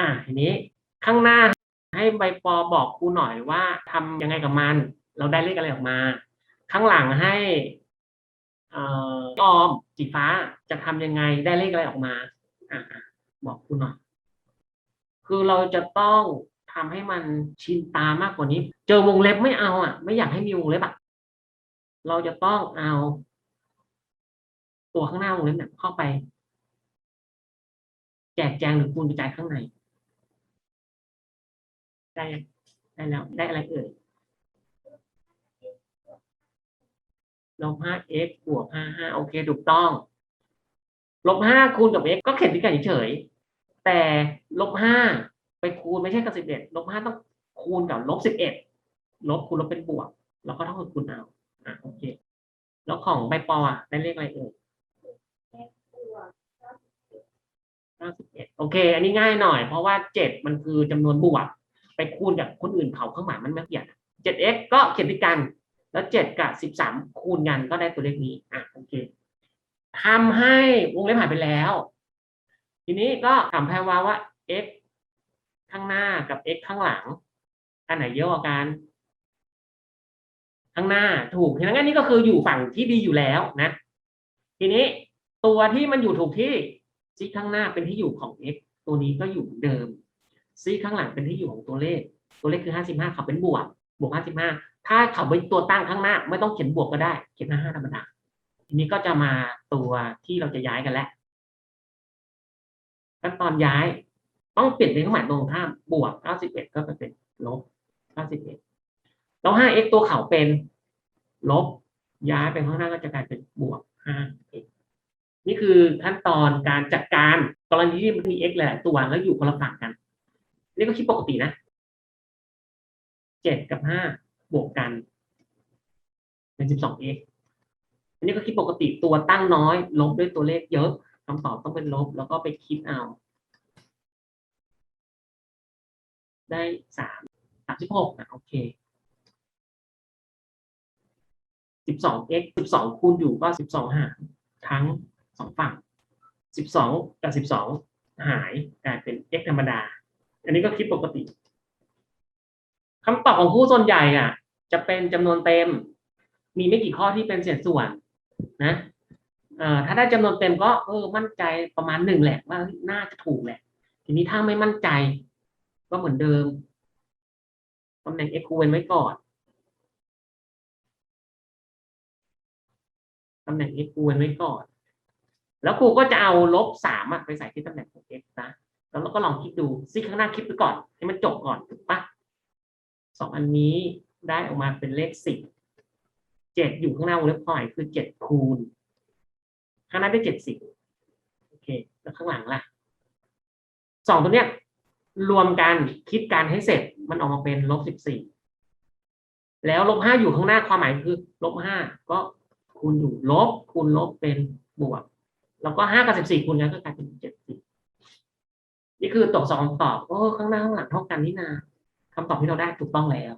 อ่าทีนี้ข้างหน้าให้ใบปอบอกครูหน่อยว่าทำยังไงกับมัน เราได้เลขอะไรออกมา ข้างหลังให้เอ่อออมสีฟ้าจะทำยังไงได้เลขอะไรออกมาอ่าบอกครูหน่อยคือเราจะต้องทำให้มันชินตามากกว่านี้ เจอวงเล็บไม่เอาอะ ไม่อยากให้มีวงเล็บอะเราจะต้องเอา ตัวข้างหน้าวงเล็บเนี่ยเข้าไป แจกแจงหรือคูณกระจายข้างใน ได้ได้แล้วได้อะไรเอ่ยลบห้า x บวกห้าห้าโอเค ถูกต้องลบห้าคูณกับ x ก็เขียนที่กันเฉยๆแต่ลบห้าไปคูณไม่ใช่กับสิบเอ็ดลบห้าต้องคูณกับลบสิบเอ็ดลบคูณลบเป็นบวก แล้วก็เท่ากับคูณเอาอะโอเค แล้วของใบปออะได้เลขอะไรเอ่ยเก้าสิบเอ็ดโอเค อันนี้ง่ายหน่อย เพราะว่าเจ็ดมันคือจำนวนบวก ไปคูณกับคนอื่นเขาข้างหลังมันไม่เกี่ยงเจ็ด x ก็เขียนด้วยกันแล้วเจ็ดกับสิบสามคูณกันก็ได้ตัวเลขนี้อะโอเคทำให้วงเล็บหายไปแล้ว ทีนี้ก็ถามแพรว่าว่า x ข้างหน้ากับ x ข้างหลัง อันไหนเยอะกว่ากันข้างหน้าถูกทีนั้นอันนี้ก็คืออยู่ฝั่งที่ดีอยู่แล้วนะ ทีนี้ตัวที่มันอยู่ถูกที่ซีกข้างหน้าเป็นที่อยู่ของ x ตัวนี้ก็อยู่เดิม ซีข้างหลังเป็นที่อยู่ของตัวเลข ตัวเลขคือห้าสิบห้าเขาเป็นบวก บวกห้าสิบห้าถ้าเขาเป็นตัวตั้งข้างหน้า ไม่ต้องเขียนบวกก็ได้ เขียนห้าห้าธรรมดา ทีนี้ก็จะมาตัวที่เราจะย้ายกันแล้ว ขั้นตอนย้ายต้องเปลี่ยนเป็นเครื่องหมายตรงข้าม บวกเก้าสิบเอ็ดก็จะเป็นลบเก้าสิบเอ็ดแล้วห้า x ตัวเขาเป็นลบ ย้ายไปข้างหน้าก็จะกลายเป็นบวกห้า x นี่คือขั้นตอนการจัดการกรณีที่มันมี x หลายตัวแล้วอยู่คนละฝั่งกัน ก็คิดปกตินะเจ็ดกับห้าบวกกัน เป็นสิบสอง x อันนี้ก็คิดปกติตัวตั้งน้อย ลบด้วยตัวเลขเยอะคำตอบต้องเป็นลบ แล้วก็ไปคิดเอา ได้สามสามสิบหกนะโอเคสิบสอง x สิบสองคูณอยู่ก็สิบสองหารทั้งสองฝั่งสิบสองกับสิบสองหายกลายเป็น x ธรรมดา อันนี้ก็คิดปกติคำตอบของผู้ส่วนใหญ่อะ จะเป็นจำนวนเต็ม มีไม่กี่ข้อที่เป็นเศษส่วน นะถ้าได้จำนวนเต็มก็เออมั่นใจประมาณหนึ่งแหละว่าน่าจะถูกแหละ ทีนี้ถ้าไม่มั่นใจ ก็เหมือนเดิมตำแหน่ง x คูเว้นไว้ก่อนตำแหน่ง x คูเว้นไว้ก่อน แล้วครูก็จะเอาลบสามไปใส่ที่ตำแหน่งของ x นะ แล้วเราก็ลองคิดดูซีข้างหน้าคิดไปก่อน ให้มันจบก่อนถูกปะสองอันนี้ได้ออกมาเป็นเลขสิบเจ็ดอยู่ข้างหน้าวงเล็บพอยคือเจ็ดคูณ ข้างหน้าได้เจ็ดสิบโอเค แล้วข้างหลังล่ะสองตัวเนี้ยรวมกันคิดการให้เสร็จมันออกมาเป็นลบสิบสี่แล้วลบห้าอยู่ข้างหน้าความหมายคือลบห้าก็คูณอยู่ลบคูณลบเป็นบวก แล้วก็ห้ากับสิบสี่คูณกันก็กลายเป็น นี่คือตกสองคำตอบโอ้ข้างหน้าข้างหลังเท่ากันนี่นาคำตอบที่เราได้ถูกต้องแล้ว